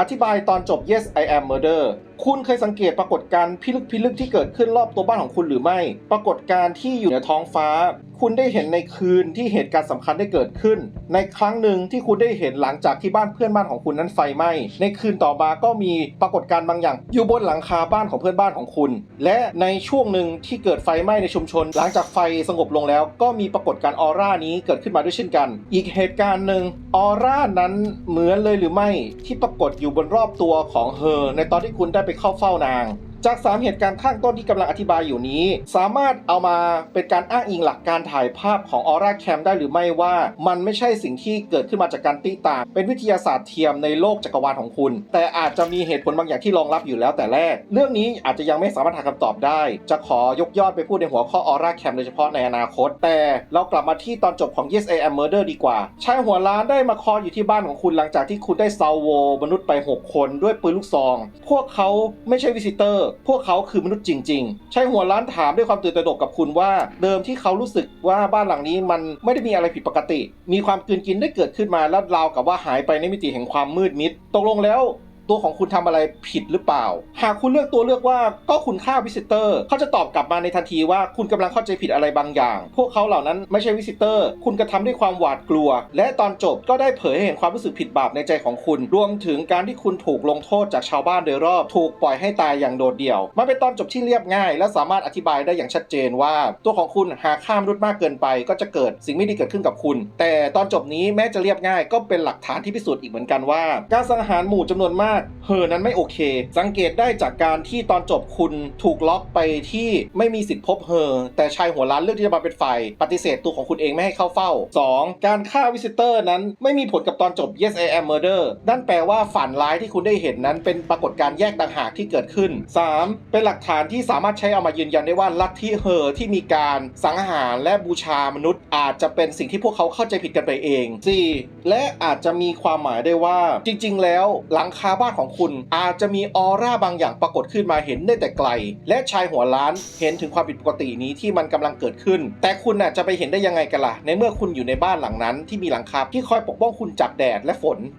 อธิบายตอนจบ Yes I Am Murder คุณเคยสังเกตปรากฏการณ์พิลึกพิลึกที่เกิดขึ้นรอบตัวบ้านของคุณหรือไม่ ปรากฏการณ์ที่อยู่ในท้องฟ้า คุณได้เห็นในคืนที่เหตุการณ์สำคัญได้เกิดขึ้น ในครั้งหนึ่งที่คุณได้เห็นหลังจากที่บ้านเพื่อนบ้านของคุณนั้นไฟไหม้ในคืนต่อมาก็มีปรากฏการณ์บางอย่าง อยู่บนหลังคาบ้านของเพื่อนบ้านของคุณ และในช่วงหนึ่งที่เกิดไฟไหม้ในชุมชน หลังจากไฟสงบลงแล้ว ก็มีปรากฏการณ์ออร่านี้เกิดขึ้นมาด้วยเช่นกัน อีกเหตุการณ์หนึ่งออร่านั้นเหมือนเลยหรือไม่ที่ปรากฏอยู่บนรอบตัวของเฮอในตอนที่คุณได้ไปไปเข้าเฝ้านาง จาก 3 เหตุการณ์ข้างต้นที่กำลังอธิบายอยู่นี้ สามารถเอามาเป็นการอ้างอิงหลักการถ่ายภาพของออร่าแคมได้หรือไม่ว่า มันไม่ใช่สิ่งที่เกิดขึ้นมาจากการตีต่างเป็นวิทยาศาสตร์เทียมในโลกจักรวาลของคุณ แต่อาจจะมีเหตุผลบางอย่างที่รองรับอยู่แล้วแต่แรก เรื่องนี้อาจจะยังไม่สามารถหาคำตอบได้ จะขอยกยอดไปพูดในหัวข้อออร่าแคมโดยเฉพาะในอนาคต แต่เรากลับมาที่ตอนจบของ Yes I Am Murder ดีกว่าชายหัวล้านได้มาคอยอยู่ที่บ้านของคุณหลังจากที่คุณได้ซาวโวมนุษย์ไป 6 คนด้วยปืนลูกซอง พวกเขาไม่ใช่วิสิเตอร์พวกเขาคือมนุษย์จริงๆชายหัวล้านถามด้วยความตื่นตระหนกกับคุณว่า เดิมที่เขารู้สึกว่าบ้านหลังนี้มันไม่ได้มีอะไรผิดปกติ มีความกืนกินได้เกิดขึ้นมาแล้วราวกับว่าหายไปในมิติแห่งความมืดมิด ตกลงแล้ว ตัวของคุณทำอะไรผิดหรือเปล่า หากคุณเลือกตัวเลือกว่าก็คุณฆ่าวิสิเตอร์เขาจะตอบกลับมาในทันทีว่าคุณกำลังเข้าใจผิดอะไรบางอย่าง พวกเขาเหล่านั้นไม่ใช่วิสิเตอร์ คุณกระทำด้วยความหวาดกลัว และตอนจบก็ได้เผยให้เห็นความรู้สึกผิดบาปในใจของคุณ รวมถึงการที่คุณถูกลงโทษจากชาวบ้านโดยรอบ ถูกปล่อยให้ตายอย่างโดดเดี่ยว มันเป็นตอนจบที่เรียบง่าย และสามารถอธิบายได้อย่างชัดเจนว่า ตัวของคุณหากฆ่ามนุษย์มากเกินไป ก็จะเกิดสิ่งไม่ดีเกิดขึ้นกับคุณ แต่ตอนจบนี้แม้จะเรียบง่ายก็เป็นหลักฐานที่พิสูจน์อีกเหมือนกันว่า การสังหารหมู่จำนวนมากเฮอนั้นไม่โอเค สังเกตได้จากการที่ตอนจบคุณถูกล็อกไปที่ไม่มีสิทธิ์พบเฮอแต่ชายหัวล้านเลือกที่จะมาเป็นฝ่ายปฏิเสธตัวของคุณเองไม่ให้เข้าเฝ้า 2. การฆ่าวิสิเตอร์นั้นไม่มีผลกับตอนจบ Yes I Am Murder นั่นแปลว่าฝันร้ายที่คุณได้เห็นนั้นเป็นปรากฏการณ์แยกต่างหากที่เกิดขึ้น 3. เป็นหลักฐานที่สามารถใช้เอามายืนยันได้ว่าลัทธิเฮอที่มีการสังหารและบูชามนุษย์ อาจจะเป็นสิ่งที่พวกเขาเข้าใจผิดกันไปเอง 4. และอาจจะมีความหมายได้ว่าจริง ๆ แล้วหลังคาบ้านของคุณ อาจจะมีออร่าบางอย่างปรากฏขึ้นมาเห็นได้แต่ไกล และชายหัวล้านเห็นถึงความผิดปกตินี้ที่มันกำลังเกิดขึ้น แต่คุณน่ะจะไปเห็นได้ยังไงกันล่ะในเมื่อคุณอยู่ในบ้านหลังนั้นที่มีหลังคาที่คอยปกป้องคุณจากแดดและฝน